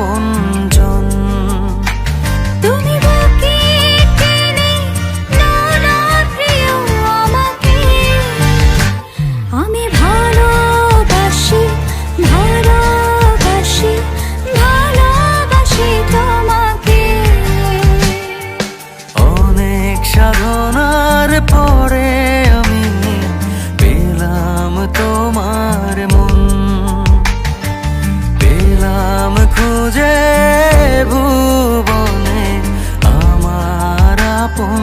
telefonla খুঁজে ভুবনে আমার আপন